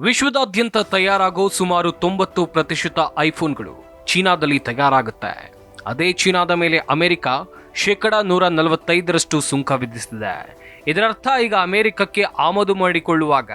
ವಿಶ್ವದಾದ್ಯಂತ ತಯಾರಾಗೋ ಸುಮಾರು ತೊಂಬತ್ತು ಪ್ರತಿಶತ ಐಫೋನ್ಗಳು ಚೀನಾದಲ್ಲಿ ತಯಾರಾಗುತ್ತೆ. ಅದೇ ಚೀನಾದ ಮೇಲೆ ಅಮೆರಿಕ ಶೇಕಡ ನೂರ ನಲವತ್ತೈದರಷ್ಟು ಸುಂಕ ವಿಧಿಸಿದೆ. ಇದರರ್ಥ ಈಗ ಅಮೆರಿಕಕ್ಕೆ ಆಮದು ಮಾಡಿಕೊಳ್ಳುವಾಗ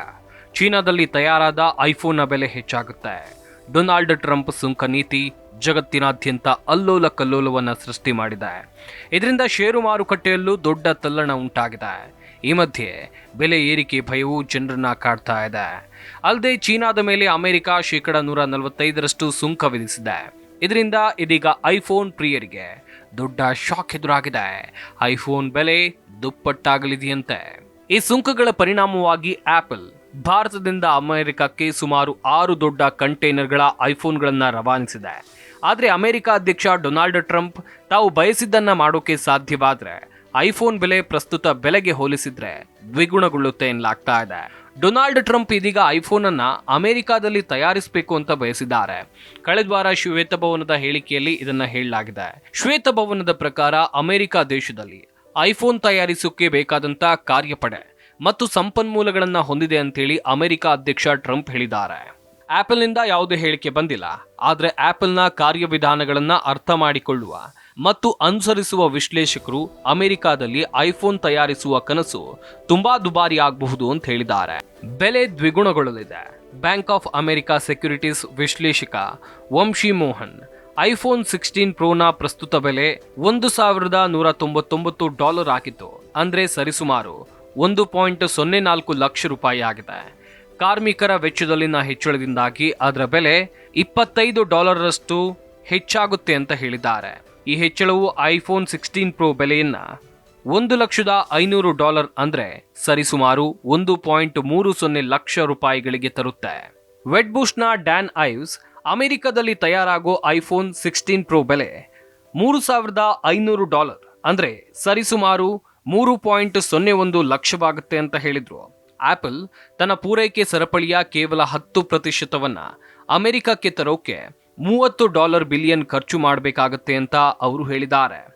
ಚೀನಾದಲ್ಲಿ ತಯಾರಾದ ಐಫೋನ್ನ ಬೆಲೆ ಹೆಚ್ಚಾಗುತ್ತೆ. ಡೊನಾಲ್ಡ್ ಟ್ರಂಪ್ ಸುಂಕ ನೀತಿ ಜಗತ್ತಿನಾದ್ಯಂತ ಅಲ್ಲೋಲ ಕಲ್ಲೋಲವನ್ನು ಸೃಷ್ಟಿ ಮಾಡಿದೆ. ಇದರಿಂದ ಷೇರು ಮಾರುಕಟ್ಟೆಯಲ್ಲೂ ದೊಡ್ಡ ತಲ್ಲಣ ಉಂಟಾಗಿದೆ. ಈ ಮಧ್ಯೆ ಬೆಲೆ ಏರಿಕೆ ಭಯವು ಜನರನ್ನ ಕಾಡ್ತಾ ಇದೆ. ಅಲ್ಲದೆ ಚೀನಾದ ಮೇಲೆ ಅಮೆರಿಕ ಶೇಕಡ ನೂರ ನಲವತ್ತೈದರಷ್ಟು ಸುಂಕ ವಿಧಿಸಿದೆ. ಇದರಿಂದ ಇದೀಗ ಐಫೋನ್ ಪ್ರಿಯರಿಗೆ ದೊಡ್ಡ ಶಾಕ್ ಎದುರಾಗಿದೆ. ಐಫೋನ್ ಬೆಲೆ ದುಪ್ಪಟ್ಟಾಗಲಿದೆಯಂತೆ. ಈ ಸುಂಕಗಳ ಪರಿಣಾಮವಾಗಿ ಆಪಲ್ ಭಾರತದಿಂದ ಅಮೆರಿಕಕ್ಕೆ ಸುಮಾರು ಆರು ದೊಡ್ಡ ಕಂಟೈನರ್ಗಳ ಐಫೋನ್ಗಳನ್ನು ರವಾನಿಸಿದೆ. ಆದರೆ ಅಮೆರಿಕ ಅಧ್ಯಕ್ಷ ಡೊನಾಲ್ಡ್ ಟ್ರಂಪ್ ತಾವು ಬಯಸಿದ್ದನ್ನು ಮಾಡೋಕೆ ಸಾಧ್ಯವಾದ್ರೆ ಐಫೋನ್ ಬೆಲೆ ಪ್ರಸ್ತುತ ಬೆಲೆಗೆ ಹೋಲಿಸಿದ್ರೆ ದ್ವಿಗುಣಗೊಳ್ಳುತ್ತೆ ಎನ್ನಲಾಗ್ತಾ ಇದೆ. ಡೊನಾಲ್ಡ್ ಟ್ರಂಪ್ ಇದೀಗ ಐಫೋನ್ ಅನ್ನ ಅಮೆರಿಕಾದಲ್ಲಿ ತಯಾರಿಸಬೇಕು ಅಂತ ಬಯಸಿದ್ದಾರೆ. ಕಳೆದ ವಾರ ಶ್ವೇತ ಭವನದ ಹೇಳಿಕೆಯಲ್ಲಿ ಇದನ್ನ ಹೇಳಲಾಗಿದೆ. ಶ್ವೇತ ಭವನದ ಪ್ರಕಾರ ಅಮೆರಿಕ ದೇಶದಲ್ಲಿ ಐಫೋನ್ ತಯಾರಿಸೋಕೆ ಬೇಕಾದಂತ ಕಾರ್ಯಪಡೆ ಮತ್ತು ಸಂಪನ್ಮೂಲಗಳನ್ನ ಹೊಂದಿದೆ ಅಂತೇಳಿ ಅಮೆರಿಕ ಅಧ್ಯಕ್ಷ ಟ್ರಂಪ್ ಹೇಳಿದ್ದಾರೆ. ಆಪಲ್ನಿಂದ ಯಾವುದೇ ಹೇಳಿಕೆ ಬಂದಿಲ್ಲ. ಆದರೆ ಆಪಲ್ನ ಕಾರ್ಯವಿಧಾನಗಳನ್ನು ಅರ್ಥ ಮಾಡಿಕೊಳ್ಳುವ ಮತ್ತು ಅನುಸರಿಸುವ ವಿಶ್ಲೇಷಕರು ಅಮೆರಿಕಾದಲ್ಲಿ ಐಫೋನ್ ತಯಾರಿಸುವ ಕನಸು ತುಂಬಾ ದುಬಾರಿ ಆಗಬಹುದು ಅಂತ ಹೇಳಿದ್ದಾರೆ. ಬೆಲೆ ದ್ವಿಗುಣಗೊಳ್ಳಲಿದೆ. ಬ್ಯಾಂಕ್ ಆಫ್ ಅಮೆರಿಕಾ ಸೆಕ್ಯುರಿಟೀಸ್ ವಿಶ್ಲೇಷಕ ವಂಶಿ ಮೋಹನ್, ಐಫೋನ್ ಸಿಕ್ಸ್ಟೀನ್ ಪ್ರೋನ ಪ್ರಸ್ತುತ ಬೆಲೆ ಒಂದು ಸಾವಿರದ ನೂರ ತೊಂಬತ್ತೊಂಬತ್ತು ಡಾಲರ್ ಆಗಿತ್ತು. ಅಂದ್ರೆ ಸರಿಸುಮಾರು ಒಂದು ಪಾಯಿಂಟ್ ಸೊನ್ನೆ ನಾಲ್ಕು ಲಕ್ಷ ರೂಪಾಯಿ ಆಗಿದೆ. ಕಾರ್ಮಿಕರ ವೆಚ್ಚದಲ್ಲಿನ ಹೆಚ್ಚಳದಿಂದಾಗಿ ಅದರ ಬೆಲೆ ಇಪ್ಪತ್ತೈದು ಡಾಲರ್ರಷ್ಟು ಹೆಚ್ಚಾಗುತ್ತೆ ಅಂತ ಹೇಳಿದ್ದಾರೆ. ಈ ಹೆಚ್ಚಳವು ಐಫೋನ್ ಸಿಕ್ಸ್ಟೀನ್ ಪ್ರೋ ಬೆಲೆಯನ್ನ ಒಂದು ಲಕ್ಷದ ಐನೂರು ಡಾಲರ್ ಅಂದ್ರೆ ಸರಿಸುಮಾರು ಒಂದು ಪಾಯಿಂಟ್ ಮೂರು ಸೊನ್ನೆ ಲಕ್ಷ ರೂಪಾಯಿಗಳಿಗೆ ತರುತ್ತೆ. ವೆಡ್ಬುಷ್ನ ಡ್ಯಾನ್ ಐವ್ಸ್ ಅಮೆರಿಕದಲ್ಲಿ ತಯಾರಾಗೋ ಐಫೋನ್ ಸಿಕ್ಸ್ಟೀನ್ ಪ್ರೋ ಬೆಲೆ ಮೂರು ಸಾವಿರದ ಐನೂರು ಡಾಲರ್ ಅಂದ್ರೆ ಸರಿಸುಮಾರು ಮೂರು ಪಾಯಿಂಟ್ ಸೊನ್ನೆ ಒಂದು ಲಕ್ಷವಾಗುತ್ತೆ ಅಂತ ಹೇಳಿದ್ರು. ಆಪಲ್ ತನ್ನ ಪೂರೈಕೆ ಸರಪಳಿಯ ಕೇವಲ ಹತ್ತು ಪ್ರತಿಶತವನ್ನ ಅಮೆರಿಕಕ್ಕೆ ತರೋಕೆ ಮೂವತ್ತು ಡಾಲರ್ ಬಿಲಿಯನ್ ಖರ್ಚು ಮಾಡಬೇಕಾಗತ್ತೆ ಅಂತ ಅವರು ಹೇಳಿದ್ದಾರೆ.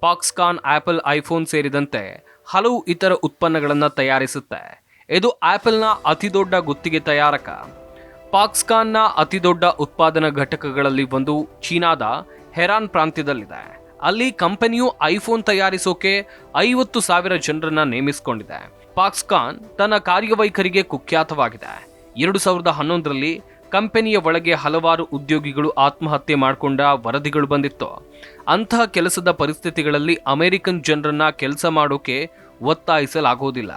ಪಾಕ್ಸ್ಕಾನ್ ಆ್ಯಪಲ್ ಐಫೋನ್ ಸೇರಿದಂತೆ ಹಲವು ಇತರ ಉತ್ಪನ್ನಗಳನ್ನು ತಯಾರಿಸುತ್ತೆ. ಇದು ಆಪಲ್ನ ಅತಿದೊಡ್ಡ ಗುತ್ತಿಗೆ ತಯಾರಕ. ಪಾಕ್ಸ್ಕಾನ್ನ ಅತಿದೊಡ್ಡ ಉತ್ಪಾದನಾ ಘಟಕಗಳಲ್ಲಿ ಒಂದು ಚೀನಾದ ಹೆರಾನ್ ಪ್ರಾಂತ್ಯದಲ್ಲಿದೆ. ಅಲ್ಲಿ ಕಂಪನಿಯು ಐಫೋನ್ ತಯಾರಿಸೋಕೆ ಐವತ್ತು ಸಾವಿರ ಜನರನ್ನ ನೇಮಿಸಿಕೊಂಡಿದೆ. ಪಾಕ್ಸ್ಕಾನ್ ತನ್ನ ಕಾರ್ಯವೈಖರಿಗೆ ಕುಖ್ಯಾತವಾಗಿದೆ. ಎರಡು ಸಾವಿರದ ಹನ್ನೊಂದರಲ್ಲಿ ಕಂಪನಿಯ ಒಳಗೆ ಹಲವಾರು ಉದ್ಯೋಗಿಗಳು ಆತ್ಮಹತ್ಯೆ ಮಾಡಿಕೊಂಡ ವರದಿಗಳು ಬಂದಿತ್ತು. ಅಂತಹ ಕೆಲಸದ ಪರಿಸ್ಥಿತಿಗಳಲ್ಲಿ ಅಮೆರಿಕನ್ ಜನರನ್ನ ಕೆಲಸ ಮಾಡೋಕೆ ಒತ್ತಾಯಿಸಲಾಗೋದಿಲ್ಲ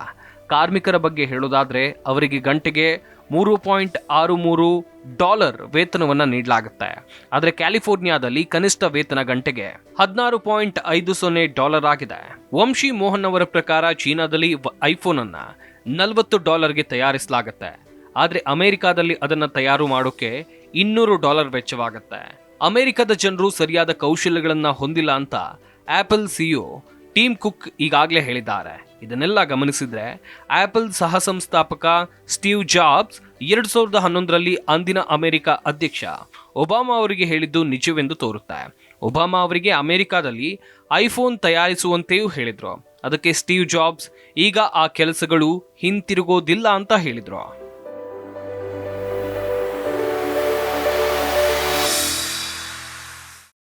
ಕಾರ್ಮಿಕರ ಬಗ್ಗೆ ಹೇಳೋದಾದರೆ ಅವರಿಗೆ ಗಂಟೆಗೆ ಮೂರು ಪಾಯಿಂಟ್ ಆರು ಮೂರು ಡಾಲರ್ ವೇತನವನ್ನು ನೀಡಲಾಗುತ್ತೆ. ಆದರೆ ಕ್ಯಾಲಿಫೋರ್ನಿಯಾದಲ್ಲಿ ಕನಿಷ್ಠ ವೇತನ ಗಂಟೆಗೆ ಹದಿನಾರು ಪಾಯಿಂಟ್ ಐದು ಸೊನ್ನೆ ಡಾಲರ್ ಆಗಿದೆ. ವಂಶಿ ಮೋಹನ್ ಅವರ ಪ್ರಕಾರ ಚೀನಾದಲ್ಲಿ ಐಫೋನನ್ನು ನಲವತ್ತು ಡಾಲರ್ಗೆ ತಯಾರಿಸಲಾಗುತ್ತೆ. ಆದರೆ ಅಮೆರಿಕಾದಲ್ಲಿ ಅದನ್ನು ತಯಾರು ಮಾಡೋಕ್ಕೆ ಇನ್ನೂರು ಡಾಲರ್ ವೆಚ್ಚವಾಗುತ್ತೆ. ಅಮೆರಿಕದ ಜನರು ಸರಿಯಾದ ಕೌಶಲ್ಯಗಳನ್ನು ಹೊಂದಿಲ್ಲ ಅಂತ ಆಪಲ್ ಸಿಇಒ ಟೀಮ್ ಕುಕ್ ಈಗಾಗಲೇ ಹೇಳಿದ್ದಾರೆ. ಇದನ್ನೆಲ್ಲ ಗಮನಿಸಿದರೆ ಆ್ಯಪಲ್ ಸಹ ಸಂಸ್ಥಾಪಕ ಸ್ಟೀವ್ ಜಾಬ್ಸ್ ಎರಡು ಸಾವಿರದ ಹನ್ನೊಂದರಲ್ಲಿ ಅಂದಿನ ಅಮೆರಿಕ ಅಧ್ಯಕ್ಷ. ಒಬಾಮಾ ಅವರಿಗೆ ಹೇಳಿದ್ದು ನಿಜವೆಂದು ತೋರುತ್ತೆ. ಒಬಾಮಾ ಅವರಿಗೆ ಅಮೆರಿಕಾದಲ್ಲಿ ಐಫೋನ್ ತಯಾರಿಸುವಂತೆಯೂ ಹೇಳಿದರು. ಅದಕ್ಕೆ ಸ್ಟೀವ್ ಜಾಬ್ಸ್ ಈಗ ಆ ಕೆಲಸಗಳು ಹಿಂತಿರುಗೋದಿಲ್ಲ ಅಂತ ಹೇಳಿದ್ರು.